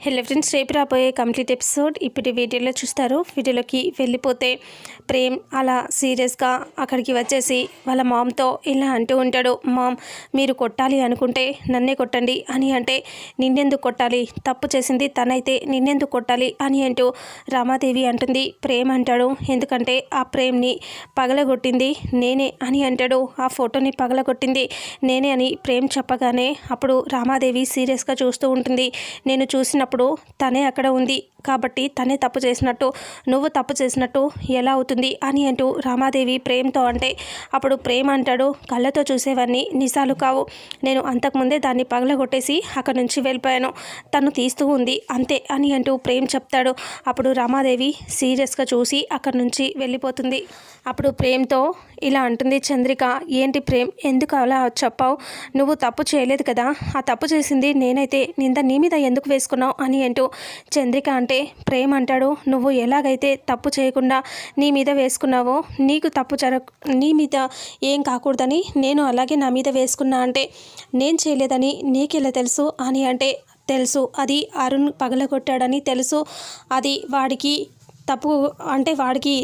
Hello friends రేపు రాబోయే complete episode ఇప్పుడు వీడియోలో చూస్తారు. వీడియోలోకి వెళ్ళిపోతే ప్రేమ్ అలా సీరియస్గా అక్కడికి వచ్చేసి వాళ్ళ మామ్తో ఇలా అంటూ ఉంటాడు మామ్ మీరు కొట్టాలి అనుకుంటే నన్నే కొట్టండి అని అంటే నిన్నెందుకు కొట్టాలి? తప్పు చేసింది తనైతే నిన్నెందుకు కొట్టాలి? అని అంటూ రామాదేవి అంటుంది. ప్రేమ్ అంటాడు ఎందుకంటే ఆ ప్రేమ్ని పగలగొట్టింది నేనే అని అంటాడు. ఆ ఫోటోని పగలగొట్టింది నేనే అని ప్రేమ్ చెప్పగానే అప్పుడు రామాదేవి సీరియస్గా చూస్తూ ఉంటుంది. నేను చూసిన చేసినప్పుడు తనే అక్కడ ఉంది కాబట్టి తనే తప్పు చేసినట్టు నువ్వు తప్పు చేసినట్టు ఎలా అవుతుంది అని అంటూ రామాదేవి ప్రేమతో అంటే అప్పుడు ప్రేమ అంటాడు కళ్ళతో చూసేవన్నీ నిజాలు కావు. నేను అంతకుముందే దాన్ని పగలగొట్టేసి అక్కడ నుంచి వెళ్ళిపోయాను. తను తీస్తూ ఉంది అంతే అని అంటూ ప్రేమ్ చెప్తాడు. అప్పుడు రామాదేవి సీరియస్గా చూసి అక్కడి నుంచి వెళ్ళిపోతుంది. అప్పుడు ప్రేమ్తో ఇలా అంటుంది చంద్రిక ఏంటి ప్రేమ్ ఎందుకు అలా చెప్పావు? నువ్వు తప్పు చేయలేదు కదా. ఆ తప్పు చేసింది నేనైతే నింద నీ మీద ఎందుకు వేసుకున్నావు? అని అంటూ చంద్రిక అంటే ప్రేమ్ అంటాడు నువ్వు ఎలాగైతే తప్పు చేయకుండా నీ మీద వేసుకున్నావో నీకు తప్పు జరగ నీ మీద ఏం కాకూడదని నేను అలాగే నా మీద వేసుకున్నా అంటే నేను చేయలేదని నీకెలా తెలుసు? అని అంటే తెలుసు అది అరుణ్ పగలగొట్టాడని తెలుసు అది వాడికి తప్పు అంటే వాడికి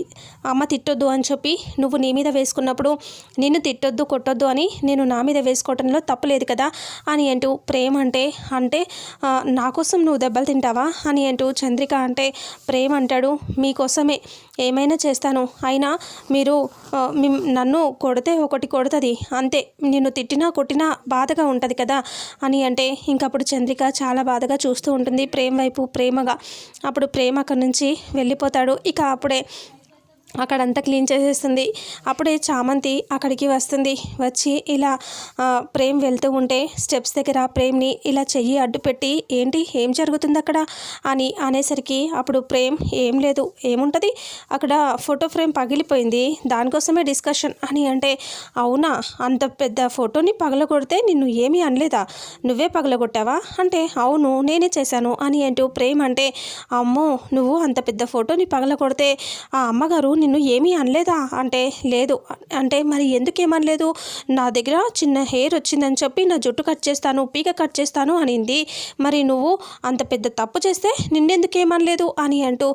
అమ్మ తిట్టొద్దు అని చెప్పి నువ్వు నీ మీద వేసుకున్నప్పుడు నిన్ను తిట్టొద్దు కొట్టొద్దు అని నేను నా మీద వేసుకోవటంలో తప్పు లేదు కదా అని అంటూ ప్రేమ అంటే అంటే నా కోసం నువ్వు దెబ్బలు తింటావా అని అంటూ చంద్రిక అంటే ప్రేమ అంటాడు. మీకోసమే ఏమైనా చేస్తాను. అయినా మీరు నన్ను కొడితే ఒకటి కొడుతుంది. అంతే. నిన్ను తిట్టినా కొట్టినా బాధగా ఉంటుంది కదా అని అంటే ఇంకప్పుడు చంద్రిక చాలా బాధగా చూస్తూ ఉంటుంది ప్రేమ వైపు ప్రేమగా. అప్పుడు ప్రేమ అక్కడి నుంచి వెళ్ళిపోతాడు. ఇక అప్పుడే అక్కడంతా క్లీన్ చేసేస్తుంది. అప్పుడే చామంతి అక్కడికి వస్తుంది. వచ్చి ఇలా ప్రేమ్ వెళ్తూ ఉంటే స్టెప్స్ దగ్గర ప్రేమ్ని ఇలా చెయ్యి అడ్డు పెట్టి ఏంటి ఏం జరుగుతుంది అక్కడ? అని అనేసరికి అప్పుడు ప్రేమ్ ఏం లేదు ఏముంటుంది? అక్కడ ఫోటో ఫ్రేమ్ పగిలిపోయింది. దానికోసమే డిస్కషన్. అని అంటే అవునా? అంత పెద్ద ఫోటోని పగలగొడితే నిన్ను ఏమీ అనలేదా? నువ్వే పగలగొట్టావా? అంటే అవును నేనే చేశాను. అని అంటూ ప్రేమ్ అంటే అమ్మో నువ్వు అంత పెద్ద ఫోటోని పగలగొడితే ఆ అమ్మగారు నిన్ను ఏమీ అనలేదా? అంటే లేదు. అంటే మరి ఎందుకు ఏమనలేదు? నా దగ్గర చిన్న హెయిర్ వచ్చిందని చెప్పి నా జుట్టు కట్ చేస్తాను పీక కట్ చేస్తాను అనింది. మరి నువ్వు అంత పెద్ద తప్పు చేస్తే నిన్నెందుకు ఏమనలేదు అని అంటూ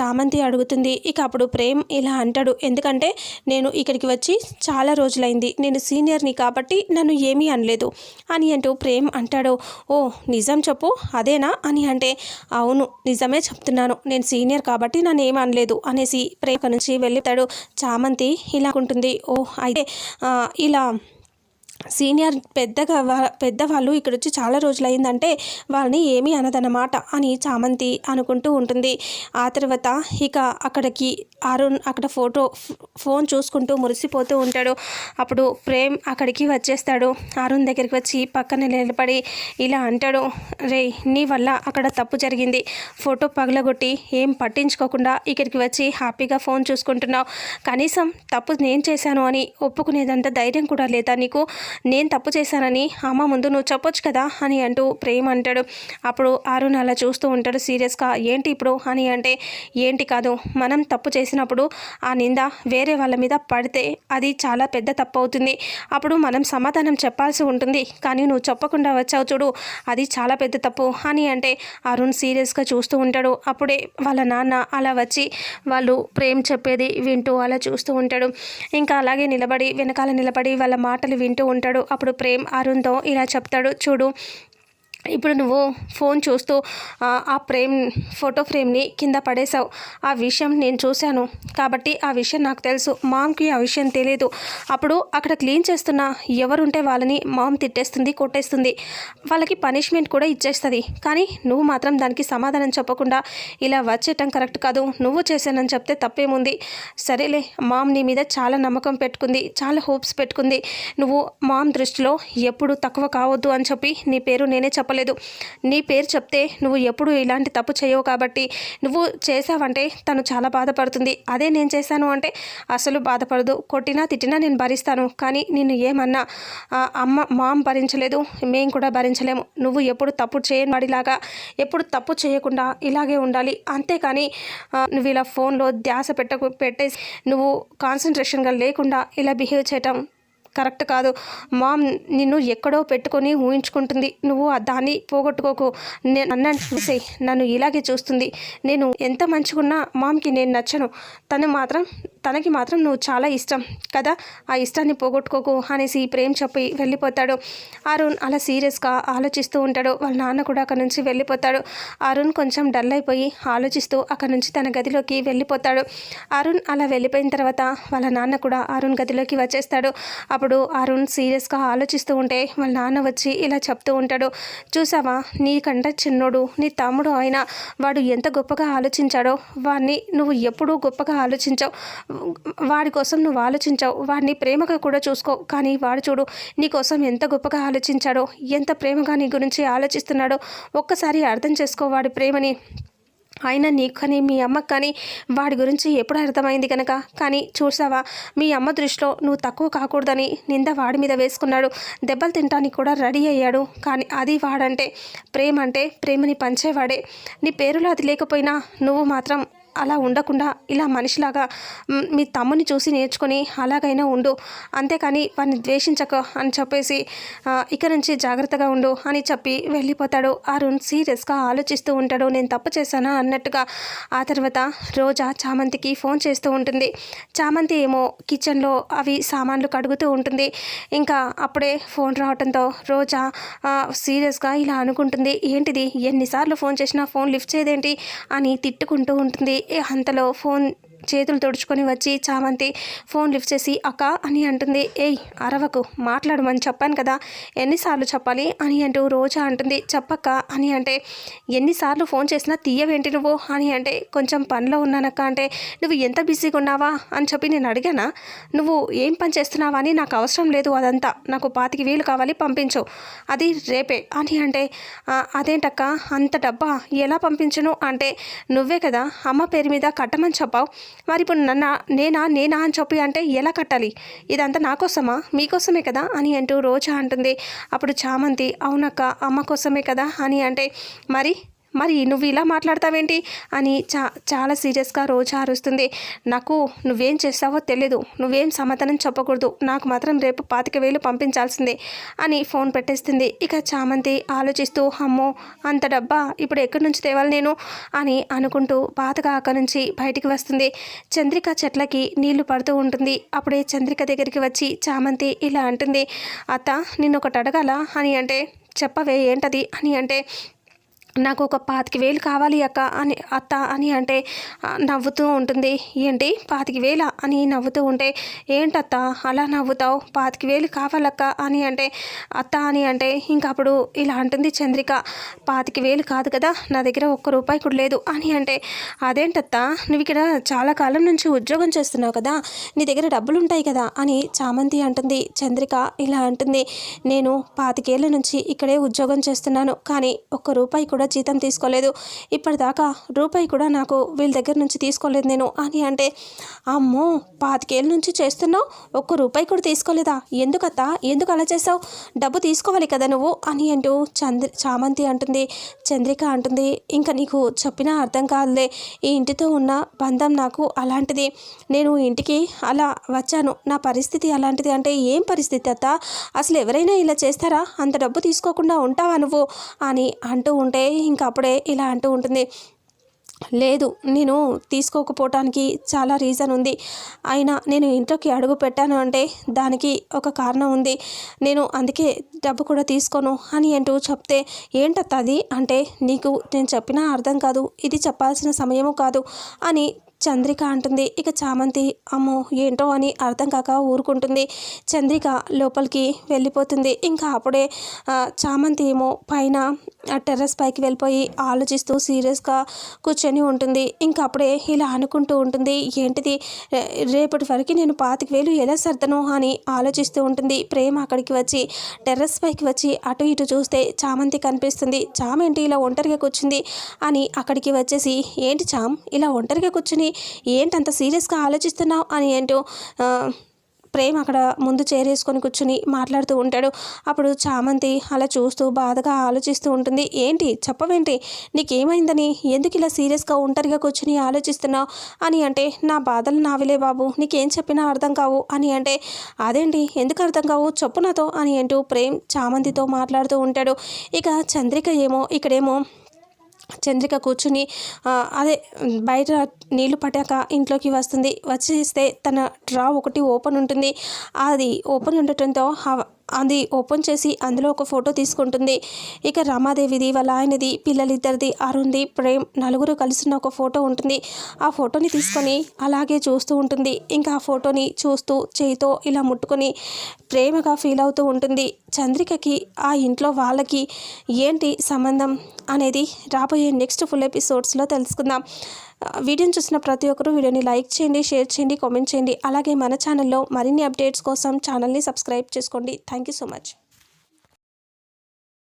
చామంతి అడుగుతుంది. ఇక అప్పుడు ప్రేమ్ ఇలా అంటాడు. ఎందుకంటే నేను ఇక్కడికి వచ్చి చాలా రోజులైంది. నేను సీనియర్ని కాబట్టి నన్ను ఏమీ అనలేదు అని అంటూ ప్రేమ్ అంటాడు. ఓ నిజం చెప్పు. అదేనా? అని అంటే అవును నిజమే చెప్తున్నాను. నేను సీనియర్ కాబట్టి నన్ను ఏమీ అనలేదు అనేసి ప్రేమ నుంచి వెళ్ళిపోతాడు చామంతి ఇలా ఉంటుంది. ఓ అయితే ఇలా సీనియర్ పెద్దగా పెద్దవాళ్ళు ఇక్కడ వచ్చి చాలా రోజులు అయిందంటే వాళ్ళని ఏమీ అనదన్నమాట అని చామంతి అనుకుంటూ ఉంటుంది. ఆ తర్వాత ఇక అక్కడికి అరుణ్ అక్కడ ఫోటో ఫోన్ చూసుకుంటూ మురిసిపోతూ ఉంటాడు. అప్పుడు ప్రేమ్ అక్కడికి వచ్చేస్తాడు. అరుణ్ దగ్గరికి వచ్చి పక్కన నిలబడి ఇలా అంటాడు రే నీ వల్ల అక్కడ తప్పు జరిగింది. ఫోటో పగలగొట్టి ఏం పట్టించుకోకుండా ఇక్కడికి వచ్చి హ్యాపీగా ఫోన్ చూసుకుంటున్నావు. కనీసం తప్పు నేను చేశాను అని ఒప్పుకునేదంత ధైర్యం కూడా లేదా నీకు? నేను తప్పు చేశానని అమ్మ ముందు నువ్వు చెప్పొచ్చు కదా అని అంటూ ప్రేమ్ అంటాడు. అప్పుడు అరుణ్ అలా చూస్తూ ఉంటాడు సీరియస్గా. ఏంటి ఇప్పుడు? అని అంటే ఏంటి కాదు. మనం తప్పు చేసినప్పుడు ఆ నింద వేరే వాళ్ళ మీద పడితే అది చాలా పెద్ద తప్పు అవుతుంది. అప్పుడు మనం సమాధానం చెప్పాల్సి ఉంటుంది. కానీ నువ్వు చెప్పకుండా వచ్చావు చూడు అది చాలా పెద్ద తప్పు అని అంటే అరుణ్ సీరియస్గా చూస్తూ ఉంటాడు. అప్పుడే వాళ్ళ నాన్న అలా వచ్చి వాళ్ళు ప్రేమ్ చెప్పేది వింటూ అలా చూస్తూ ఉంటాడు. ఇంకా అలాగే నిలబడి వెనకాల నిలబడి వాళ్ళ మాటలు వింటూ ఉంటాడు. అప్పుడు ప్రేమ్ అరుణ్తో ఇలా చెప్తాడు. చూడు ఇప్పుడు నువ్వు ఫోన్ చూస్తూ ఆ, ఫ్రేమ్ ఫోటో ఫ్రేమ్ని కింద పడేశావు. ఆ విషయం నేను చూశాను. కాబట్టి ఆ విషయం నాకు తెలుసు. మామ్కి ఆ విషయం తెలియదు అప్పుడు అక్కడ క్లీన్ చేస్తున్న ఎవరుంటే వాళ్ళని మామ్ తిట్టేస్తుంది కొట్టేస్తుంది. వాళ్ళకి పనిష్మెంట్ కూడా ఇచ్చేస్తుంది. కానీ నువ్వు మాత్రం దానికి సమాధానం చెప్పకుండా ఇలా వచ్చేయటం కరెక్ట్ కాదు. నువ్వు చేశానని చెప్తే తప్పేముంది? సరేలే మామ్ నీ మీద చాలా నమ్మకం పెట్టుకుంది చాలా హోప్స్ పెట్టుకుంది. నువ్వు మామ్ దృష్టిలో ఎప్పుడు తక్కువ కావద్దు అని చెప్పి నీ పేరు నేనే చెప్పలేదు నీ పేరు చెప్తే నువ్వు ఎప్పుడు ఇలాంటి తప్పు చేయవు కాబట్టి నువ్వు చేసావంటే తను చాలా బాధపడుతుంది. అదే నేను చేశాను అంటే అసలు బాధపడదు. కొట్టినా తిట్టినా నేను భరిస్తాను. కానీ నిన్ను ఏమన్నా అమ్మ మామ్ భరించలేదు. మేము కూడా భరించలేము. నువ్వు ఎప్పుడు తప్పు చేయని వాడిలాగా ఎప్పుడు తప్పు చేయకుండా ఇలాగే ఉండాలి. అంతేకాని నువ్వు ఇలా ఫోన్లో ధ్యాస పెట్టకు పెట్టేసి నువ్వు కాన్సన్ట్రేషన్గా లేకుండా ఇలా బిహేవ్ చేయటం కరెక్ట్ కాదు. మామ్ నిన్ను ఎక్కడో పెట్టుకొని ఊహించుకుంటుంది. నువ్వు ఆ దాన్ని పోగొట్టుకోకు. నేను అన్నాను చూసే నన్ను ఇలాగే చూస్తుంది. నేను ఎంత మంచిగున్నా మామ్కి నేను నచ్చను. తను మాత్రం తనకి మాత్రం నువ్వు చాలా ఇష్టం కదా? ఆ ఇష్టాన్ని పోగొట్టుకోకు అనేసి ప్రేమ్ చెప్పి వెళ్ళిపోతాడు. అరుణ్ అలా సీరియస్గా ఆలోచిస్తూ ఉంటాడు. వాళ్ళ నాన్న కూడా అక్కడ నుంచి వెళ్ళిపోతాడు. అరుణ్ కొంచెం డల్ అయిపోయి ఆలోచిస్తూ అక్కడ నుంచి తన గదిలోకి వెళ్ళిపోతాడు. అరుణ్ అలా వెళ్ళిపోయిన తర్వాత వాళ్ళ నాన్న కూడా అరుణ్ గదిలోకి వచ్చేస్తాడు. అప్పుడు అరుణ్ సీరియస్గా ఆలోచిస్తూ ఉంటే వాళ్ళ నాన్న వచ్చి ఇలా చెప్తూ ఉంటాడు. చూసావా? నీకంటే చిన్నోడు నీ తమ్ముడు అయినా వాడు ఎంత గొప్పగా ఆలోచించాడో వాడిని నువ్వు ఎప్పుడూ గొప్పగా ఆలోచించావు. వాడి కోసం నువ్వు ఆలోచించావు. వాడిని ప్రేమగా కూడా చూసుకో. కానీ వాడు చూడు నీ కోసం ఎంత గొప్పగా ఆలోచించాడో ఎంత ప్రేమగా నీ గురించి ఆలోచిస్తున్నాడో ఒక్కసారి అర్థం చేసుకో వాడి ప్రేమని. అయినా నీకు కానీ మీ అమ్మకు కానీ వాడి గురించి ఎప్పుడు అర్థమైంది కనుక కానీ చూసావా మీ అమ్మ దృష్టిలో నువ్వు తక్కువ కాకూడదని నింద వాడి మీద వేసుకున్నాడు. దెబ్బలు తింటానికి కూడా రెడీ అయ్యాడు. కానీ అది వాడంటే ప్రేమ అంటే ప్రేమని పంచేవాడే. నీ పేరులో అది లేకపోయినా నువ్వు మాత్రం అలా ఉండకుండా ఇలా మనిషిలాగా మీ తమ్ముని చూసి నేర్చుకొని అలాగైనా ఉండు. అంతేకాని వాడిని ద్వేషించక అని చెప్పేసి ఆ, ఇక నుంచి జాగ్రత్తగా ఉండు అని చెప్పి వెళ్ళిపోతాడు. అరుణ్ సీరియస్గా ఆలోచిస్తూ ఉంటాడు. నేను తప్పు చేశానా అన్నట్టుగా ఆ తర్వాత రోజా చామంతికి ఫోన్ చేస్తూ ఉంటుంది. చామంతి ఏమో కిచెన్లో అవి సామాన్లు కడుగుతూ ఉంటుంది. ఇంకా అప్పుడే ఫోన్ రావడంతో రోజా సీరియస్గా ఇలా అనుకుంటుంది. ఏంటిది? ఎన్నిసార్లు ఫోన్ చేసినా ఫోన్ లిఫ్ట్ చేయదేంటి? అని తిట్టుకుంటూ ఉంటుంది. అంతలో ఫోన్ చేతులు తుడుచుకొని వచ్చి చామంతి ఫోన్ లిఫ్ట్ చేసి అక్క అని అంటుంది. ఏయ్ అరవకు మాట్లాడమని చెప్పాను కదా ఎన్నిసార్లు చెప్పాలి? అని అంటూ రోజా అంటుంది. చెప్పక్క అని అంటే ఎన్నిసార్లు ఫోన్ చేసినా తీయవేంటి నువ్వు? అని అంటే కొంచెం పనిలో ఉన్నానక్క అంటే నువ్వు ఎంత బిజీగా ఉన్నావా? అని చెప్పి నేను అడిగానా నువ్వు ఏం పని చేస్తున్నావా అని నాకు అవసరం లేదు అదంతా. నాకు పాతికి వేలు కావాలి పంపించు. అది రేపే. అని అంటే అదేంటక్క అంత డబ్బా ఎలా పంపించను? అంటే నువ్వే కదా అమ్మ పేరు మీద కట్టమని చెప్పావు. మరి ఇప్పుడు నన్న నేనా నేనా అని చెప్పి అంటే ఎలా కట్టాలి? ఇదంతా నా కోసమా? మీకోసమే కదా? అని అంటూ రోజా అంటుంది. అప్పుడు చామంతి అవునక్క అమ్మ కోసమే కదా? అని అంటే మరి మరి నువ్వు ఇలా మాట్లాడతావేంటి? అని చా చాలా సీరియస్గా రోజా అరుస్తుంది. నాకు నువ్వేం చేస్తావో తెలియదు నువ్వేం సమాధానం చెప్పకూడదు. నాకు మాత్రం రేపు పాతిక వేలు పంపించాల్సిందే అని ఫోన్ పెట్టేస్తుంది. ఇక చామంతి ఆలోచిస్తూ అమ్మో అంత డబ్బా? ఇప్పుడు ఎక్కడి నుంచి తేవాలి నేను? అని అనుకుంటూ బాధగా అక్కడి నుంచి బయటికి వస్తుంది. చంద్రిక చెట్లకి నీళ్ళు పడుతూ ఉంటుంది. అప్పుడే చంద్రిక దగ్గరికి వచ్చి చామంతి ఇలా అంటుంది. అత్త నిన్ను ఒకటి అడగాల? అని అంటే చెప్పవే ఏంటది? అని అంటే నాకు ఒక పాతిక వేలు కావాలి అక్క అని అత్త అని అంటే నవ్వుతూ ఉంటుంది. ఏంటి? పాతిక వేల అని నవ్వుతూ ఉంటే ఏంటత్త అలా నవ్వుతావు? పాతిక వేలు కావాలక్క అని అంటే అత్త అని అంటే ఇంకప్పుడు ఇలా అంటుంది చంద్రిక. పాతిక వేలు కాదు కదా నా దగ్గర ఒక్క రూపాయి కూడా లేదు అని అంటే అదేంటత్త? నువ్వు ఇక్కడ చాలా కాలం నుంచి ఉద్యోగం చేస్తున్నావు కదా నీ దగ్గర డబ్బులు ఉంటాయి కదా అని చామంతి అంటుంది. చంద్రిక ఇలా అంటుంది. నేను పాతికేళ్ళ నుంచి ఇక్కడే ఉద్యోగం చేస్తున్నాను కానీ ఒక్క రూపాయి కూడా జీతం తీసుకోలేదు. ఇప్పటిదాకా రూపాయి కూడా నాకు వీళ్ళ దగ్గర నుంచి తీసుకోలేదు నేను. అని అంటే అమ్మో పాతికేళ్ళ నుంచి చేస్తున్నావు ఒక్క రూపాయి కూడా తీసుకోలేదా? ఎందుకత్తా? ఎందుకు అలా చేసావు డబ్బు తీసుకోవాలి కదా నువ్వు? అని అంటూ చంద్ర చామంతి అంటుంది. చంద్రిక అంటుంది ఇంకా నీకు చెప్పినా అర్థం కాదులే. ఈ ఇంటితో ఉన్న బంధం నాకు అలాంటిది. నేను ఇంటికి అలా వచ్చాను. నా పరిస్థితి అలాంటిది అంటే ఏం పరిస్థితి అత్త? అసలు ఎవరైనా ఇలా చేస్తారా? అంత డబ్బు తీసుకోకుండా ఉంటావా నువ్వు? అని అంటూ ఉంటే ఇంకా అప్పుడే ఇలా అంటూ ఉంటుంది. లేదు నేను తీసుకోకపోవటానికి చాలా రీజన్ ఉంది. అయినా నేను ఇంట్లోకి అడుగు పెట్టాను అంటే దానికి ఒక కారణం ఉంది. నేను అందుకే డబ్బు కూడా తీసుకోను అని అంటూ చెప్తే ఏంటది అంటే నీకు నేను చెప్పినా అర్థం కాదు. ఇది చెప్పాల్సిన సమయము కాదు అని చంద్రిక అంటుంది. ఇక చామంతి అమ్మో ఏంటో అని అర్థం కాక ఊరుకుంటుంది. చంద్రిక లోపలికి వెళ్ళిపోతుంది. ఇంకా అప్పుడే చామంతి ఏమో పైన టెర్రస్ పైకి వెళ్ళిపోయి ఆలోచిస్తూ సీరియస్గా కూర్చొని ఉంటుంది. ఇంకా అప్పుడే ఇలా అనుకుంటూ ఉంటుంది. ఏంటిది? రేపటి వరకు నేను పాతిక వేలు ఎలా సర్దను అని ఆలోచిస్తూ ఉంటుంది. ప్రేమ అక్కడికి వచ్చి టెర్రస్ పైకి వచ్చి అటు ఇటు చూస్తే చామంతి కనిపిస్తుంది. చామ్ ఏంటి ఇలా ఒంటరిగా కూర్చుంది అని అక్కడికి వచ్చేసి ఏంటి చామ్? ఇలా ఒంటరిగా కూర్చుని ఏంటంత సీరియస్గా ఆలోచిస్తున్నావు అని ఏంటో ప్రేమ్ అక్కడ ముందు చేరేసుకొని కూర్చుని మాట్లాడుతూ ఉంటాడు. అప్పుడు చామంతి అలా చూస్తూ బాధగా ఆలోచిస్తూ ఉంటుంది. ఏంటి? చెప్పవేంటి? నీకేమైందని? ఎందుకు ఇలా సీరియస్గా ఒంటరిగా కూర్చుని ఆలోచిస్తున్నావు? అని అంటే నా బాధలు నావిలే బాబు. నీకేం చెప్పినా అర్థం కావు. అని అంటే అదేంటి? ఎందుకు అర్థం కావు? చెప్పు నాతో. అని అంటూ ప్రేమ్ చామంతితో మాట్లాడుతూ ఉంటాడు. ఇక చంద్రిక ఏమో ఇక్కడేమో చంద్రిక కూర్చుని అదే బయట నీళ్ళు పట్టాక ఇంట్లోకి వస్తుంది. వచ్చేస్తే తన డ్రా ఒకటి ఓపెన్ ఉంటుంది. అది ఓపెన్ ఉండటంతో అది ఓపెన్ చేసి అందులో ఒక ఫోటో తీసుకుంటుంది. ఇక రమాదేవిది వాళ్ళ ఆయనది పిల్లలిద్దరిది అరుణ్ది ప్రేమ్ నలుగురు కలిసిన ఒక ఫోటో ఉంటుంది. ఆ ఫోటోని తీసుకొని అలాగే చూస్తూ ఉంటుంది. ఇంకా ఆ ఫోటోని చూస్తూ చేయితో ఇలా ముట్టుకొని ప్రేమగా ఫీల్ అవుతూ ఉంటుంది. చంద్రికకి ఆ ఇంట్లో వాళ్ళకి ఏంటి సంబంధం అనేది రాబోయే నెక్స్ట్ ఫుల్ ఎపిసోడ్స్లో తెలుసుకుందాం. వీడియోని చూసిన ప్రతి ఒక్కరూ వీడియోని లైక్ చేయండి షేర్ చేయండి కామెంట్ చేయండి. అలాగే మన ఛానల్లో మరిన్ని అప్డేట్స్ కోసం ఛానల్ని సబ్స్క్రైబ్ చేసుకోండి. Thank you so much